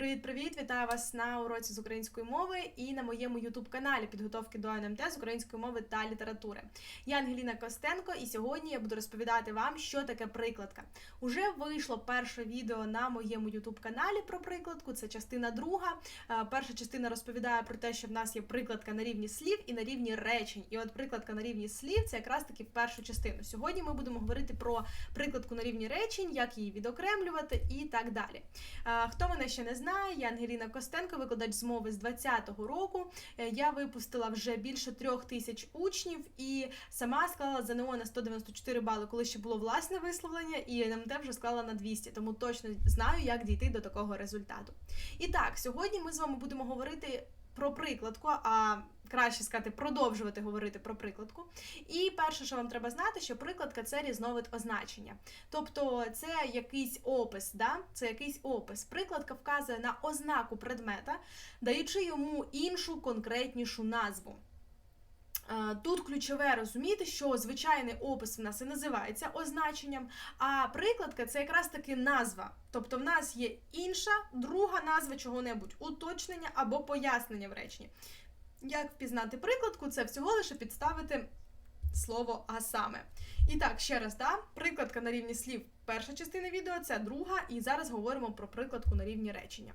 Привіт-привіт! Вітаю вас на уроці з української мови і на моєму ютуб-каналі підготовки до НМТ з української мови та літератури. Я Ангеліна Костенко, і сьогодні я буду розповідати вам, що таке прикладка. Уже вийшло перше відео на моєму ютуб-каналі про прикладку. Це частина друга. Е, Перша частина розповідає про те, що в нас є прикладка на рівні слів і на рівні речень. І от прикладка на рівні слів це якраз таки першу частину. Сьогодні ми будемо говорити про прикладку на рівні речень, як її відокремлювати і так далі. Е, Хто мене ще не знає, я Ангеліна Костенко, викладач з мови з 2020 року. Е, Я випустила вже більше трьох тисяч учнів і сама склала ЗНО на 194 бали, коли ще було власне висловлення, і НМТ вже склала на 200, тому точно знаю, як дійти до такого результату. І так, сьогодні ми з вами будемо говорити про прикладку, а краще сказати, продовжувати говорити про прикладку. І перше, що вам треба знати, що прикладка це різновид означення. Тобто це якийсь опис, да? це якийсь опис. Прикладка вказує на ознаку предмета, даючи йому іншу конкретнішу назву. Е, Тут ключове розуміти, що звичайний опис в нас і називається означенням, а прикладка це якраз таки назва. Тобто в нас є інша, друга назва чого-небудь, уточнення або пояснення в реченні. Як впізнати прикладку, це всього лише підставити слово а саме. І так, ще раз, да? прикладка на рівні слів перша частина відео, це друга, і зараз говоримо про прикладку на рівні речення.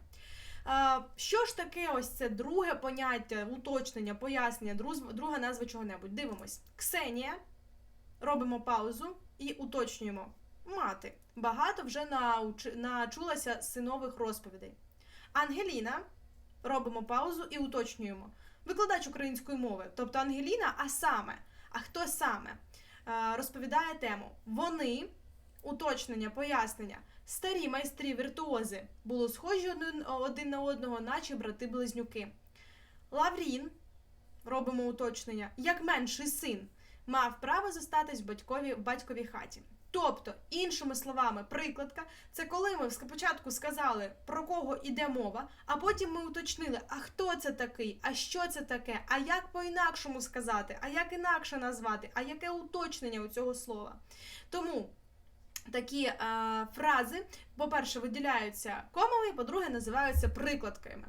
А, Що ж таке ось це друге поняття, уточнення, пояснення, друга назва чого-небудь? Дивимось. Ксенія, робимо паузу і уточнюємо. Мати. Багато вже науч... начулася синових розповідей. Ангеліна, робимо паузу і уточнюємо. Викладач української мови, тобто Ангеліна, а саме, а хто саме Е, розповідає тему. Вони, уточнення, пояснення, старі майстрі віртуози були схожі один на одного, наче брати-близнюки. Лаврін, робимо уточнення, як менший син, мав право зостатись в батькові, в батьковій хаті. Тобто, іншими словами, прикладка це коли ми спочатку сказали, про кого йде мова, а потім ми уточнили, а хто це такий, а що це таке, а як по-інакшому сказати, а як інакше назвати, а яке уточнення у цього слова. Тому такі е, фрази, по-перше, виділяються комами, по-друге, називаються прикладками.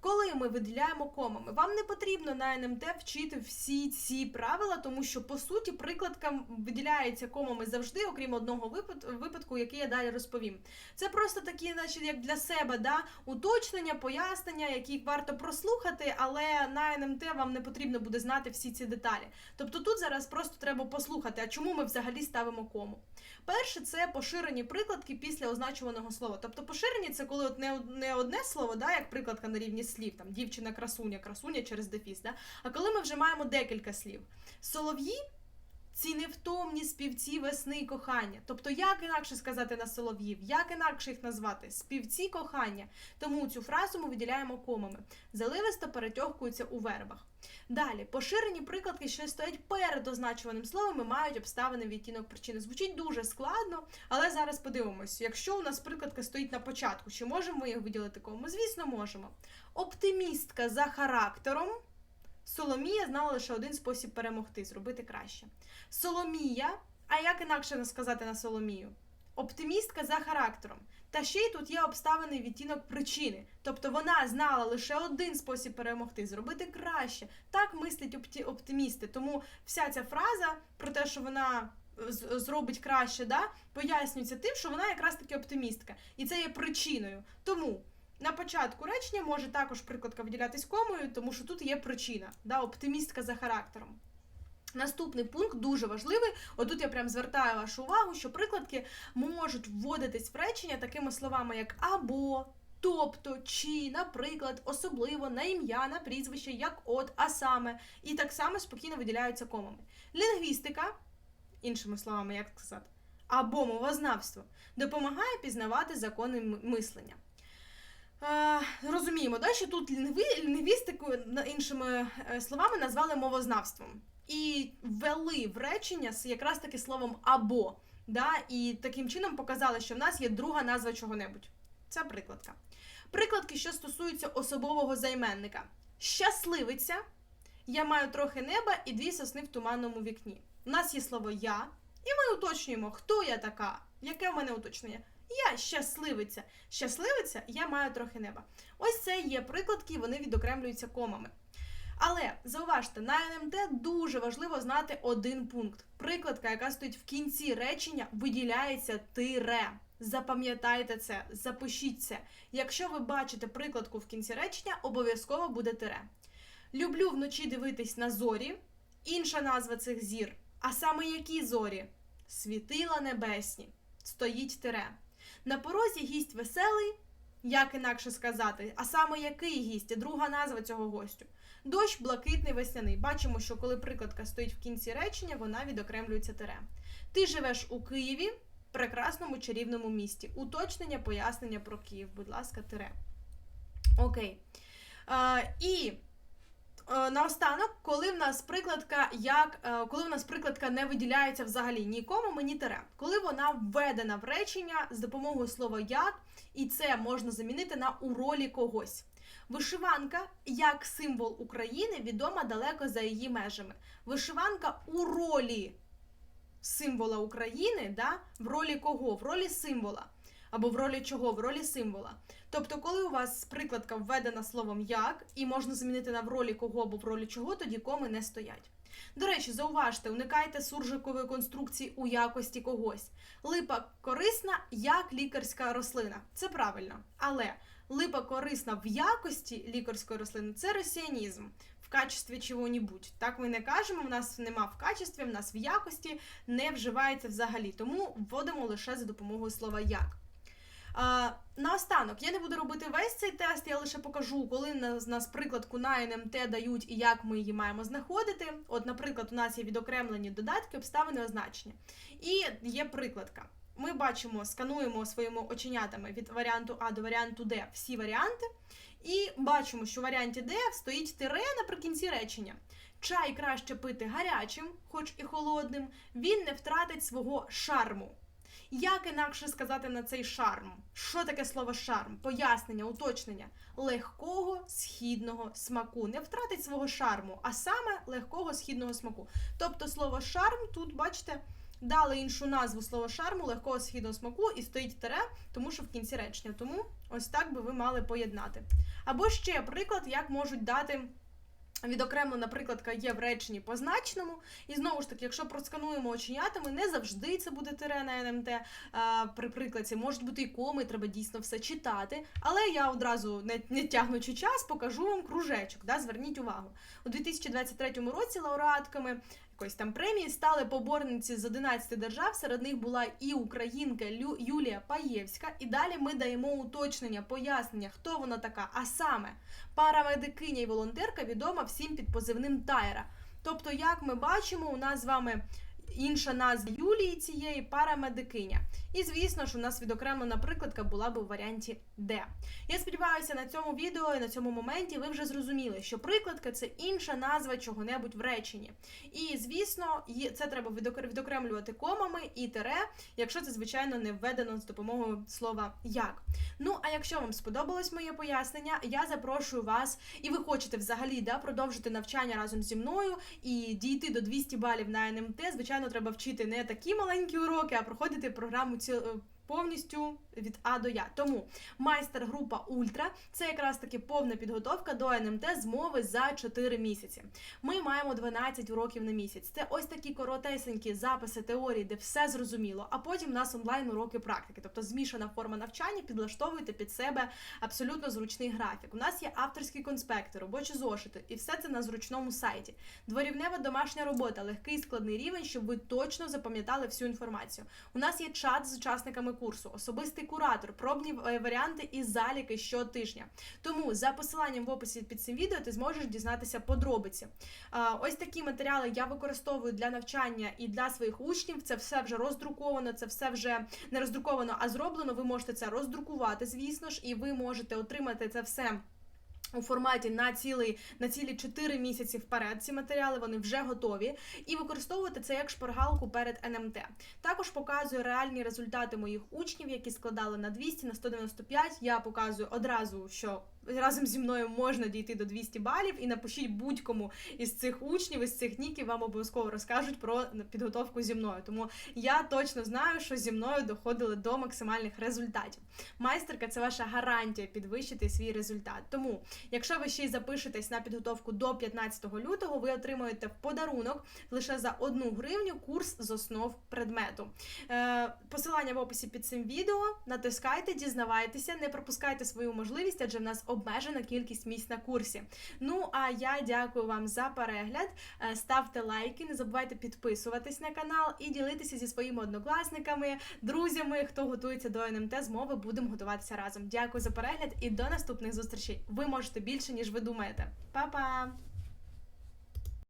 Коли ми виділяємо комами, вам не потрібно на НМТ вчити всі ці правила, тому що по суті прикладка виділяється комами завжди, окрім одного випадку, який я далі розповім. Це просто такі, наче як для себе, да, уточнення, пояснення, які варто прослухати, але на НМТ вам не потрібно буде знати всі ці деталі. Тобто тут зараз просто треба послухати, а чому ми взагалі ставимо кому. Перше, це поширені прикладки після означуваного слова. Тобто поширені це коли от не, не одне слово, да, як прикладка на рівні слів, там дівчина, красуня, красуня через дефіс. Да, а коли ми вже маємо декілька слів. Солов'ї ці невтомні співці весни і кохання. Тобто, як інакше сказати на солов'їв, як інакше їх назвати? Співці кохання. Тому цю фразу ми виділяємо комами. Заливисто перетьохкуються у вербах. Далі, поширені прикладки, що стоять перед означуваним словом, і мають обставини відтінок причини. Звучить дуже складно, але зараз подивимось. Якщо у нас прикладка стоїть на початку, чи можемо ми їх виділити кому? Звісно, можемо. Оптимістка за характером. Соломія знала лише один спосіб перемогти зробити краще. Соломія, а як інакше сказати на Соломію? Оптимістка за характером. Та ще й тут є обставини відтінок причини. Тобто вона знала лише один спосіб перемогти зробити краще. Так мислять оптимісти. Тому вся ця фраза про те, що вона з- зробить краще, да, пояснюється тим, що вона якраз таки оптимістка. І це є причиною. Тому на початку речення може також прикладка виділятись комою, тому що тут є причина, да, оптимістка за характером. Наступний пункт дуже важливий. Отут я прям звертаю вашу увагу, що прикладки можуть вводитись в речення такими словами, як або, тобто, чи, наприклад, особливо, на ім'я, на прізвище, як от, а саме. І так само спокійно виділяються комами. Лінгвістика, іншими словами, як сказати, або мовознавство допомагає пізнавати закони мислення. Розуміємо, да, що тут лінгвістику іншими е, словами назвали мовознавством. І ввели в речення якраз таки словом або. Да, і таким чином показали, що в нас є друга назва чого-небудь. Це прикладка. Прикладки, що стосуються особового займенника. Щасливиця. Я маю трохи неба і дві сосни в туманному вікні. У нас є слово я, і ми уточнюємо, хто я така, яке в мене уточнення. Я щасливиця. Щасливиця я маю трохи неба. Ось це є прикладки, вони відокремлюються комами. Але зауважте, на НМТ дуже важливо знати один пункт. Прикладка, яка стоїть в кінці речення, виділяється тире. Запам'ятайте це, запишіть це. Якщо ви бачите прикладку в кінці речення, обов'язково буде тире. Люблю вночі дивитись на зорі. Інша назва цих зір. А саме які зорі? Світила небесні. Стоїть тире. На порозі гість веселий, як інакше сказати, а саме який гість, друга назва цього гостю. Дощ блакитний весняний. Бачимо, що коли прикладка стоїть в кінці речення, вона відокремлюється тире. Ти живеш у Києві, прекрасному чарівному місті. Уточнення, пояснення про Київ, будь ласка, тире. Окей. А, і наостанок, коли в нас прикладка, як е, коли в нас прикладка не виділяється взагалі нікому, ні тире. Коли вона введена в речення з допомогою слова як, і це можна замінити на у ролі когось. Вишиванка як символ України відома далеко за її межами. Вишиванка у ролі символа України, да? в ролі кого? В ролі символа. Або в ролі чого? В ролі символа. Тобто, коли у вас прикладка введена словом як, і можна замінити на в ролі кого або в ролі чого, тоді коми не стоять. До речі, зауважте, уникайте суржикової конструкції у якості когось. Липа корисна як лікарська рослина. Це правильно. Але липа корисна в якості лікарської рослини це росіянізм. В качестві чого-небудь. Так ми не кажемо, в нас нема в качестві, в нас в якості не вживається взагалі. Тому вводимо лише за допомогою слова як. А, наостанок, я не буду робити весь цей тест, я лише покажу, коли нас, нас прикладку на НМТ дають і як ми її маємо знаходити. От, наприклад, у нас є відокремлені додатки, обставини означення. І є прикладка. Ми бачимо, скануємо своїми оченятами від варіанту А до варіанту Д всі варіанти, і бачимо, що в варіанті Д стоїть тире наприкінці речення. Чай краще пити гарячим, хоч і холодним, він не втратить свого шарму. Як інакше сказати на цей шарм? Що таке слово шарм? Пояснення, уточнення легкого східного смаку. Не втратить свого шарму, а саме легкого східного смаку. Тобто слово шарм тут, бачите, дали іншу назву слово шарму, легкого східного смаку, і стоїть тере, тому що в кінці речення. Тому ось так би ви мали поєднати. Або ще приклад, як можуть дати. Відокремлена наприклад, є в реченні позначеному. І знову ж таки, якщо проскануємо оченятами, не завжди це буде тирена НМТ. При прикладі можуть бути і коми, треба дійсно все читати. Але я одразу, не, не тягнучи час, покажу вам кружечок. Да? Зверніть увагу. У 2023 році лауреатками якоїсь там премії стали поборниці з 11 держав. Серед них була і українка Лю, Юлія Паєвська. І далі ми даємо уточнення, пояснення, хто вона така. А саме парамедикиня і волонтерка відома всім під позивним Тайра. Тобто, як ми бачимо, у нас з вами інша назва Юлії цієї парамедикиня. І звісно ж, у нас відокремлена прикладка була б у варіанті Д. Я сподіваюся, на цьому відео і на цьому моменті ви вже зрозуміли, що прикладка це інша назва чого-небудь в реченні. І звісно, це треба відокремлювати комами і тере, якщо це, звичайно, не введено з допомогою слова як. Ну, а якщо вам сподобалось моє пояснення, я запрошую вас, і ви хочете взагалі да, продовжити навчання разом зі мною і дійти до 200 балів на НМТ. Звичайно, треба вчити не такі маленькі уроки, а проходити програму ці повністю від А до Я. Тому майстер-група Ультра це якраз таки повна підготовка до НМТ з мови за 4 місяці. Ми маємо 12 уроків на місяць. Це ось такі коротесенькі записи теорії, де все зрозуміло. А потім у нас онлайн уроки практики, тобто змішана форма навчання, підлаштовуйте під себе абсолютно зручний графік. У нас є авторські конспекти, робочі зошити, і все це на зручному сайті. Дворівнева домашня робота, легкий складний рівень, щоб ви точно запам'ятали всю інформацію. У нас є чат з учасниками курсу, особистий куратор, пробні варіанти і заліки щотижня. Тому за посиланням в описі під цим відео ти зможеш дізнатися подробиці. Ось такі матеріали я використовую для навчання і для своїх учнів. Це все вже роздруковано, це все вже не роздруковано, а зроблено. Ви можете це роздрукувати, звісно ж, і ви можете отримати це все. У форматі на цілий на цілі 4 місяці вперед ці матеріали вони вже готові, і використовувати це як шпаргалку перед НМТ. Також показую реальні результати моїх учнів, які складали на 200, на 195. Я показую одразу, що разом зі мною можна дійти до 200 балів, і напишіть будь-кому із цих учнів, із цих ніків вам обов'язково розкажуть про підготовку зі мною. Тому я точно знаю, що зі мною доходили до максимальних результатів. Майстерка це ваша гарантія підвищити свій результат. Тому, якщо ви ще й запишетесь на підготовку до 15 лютого, ви отримуєте в подарунок лише за одну гривню курс з основ предмету. Е, посилання в описі під цим відео. Натискайте, дізнавайтеся, не пропускайте свою можливість, адже в нас обмежена кількість місць на курсі. Ну а я дякую вам за перегляд. Е, Ставте лайки, не забувайте підписуватись на канал і ділитися зі своїми однокласниками, друзями, хто готується до НМТ змови. Будемо готуватися разом. Дякую за перегляд і до наступних зустрічей. Ви можете більше ніж ви думаєте. Па-па!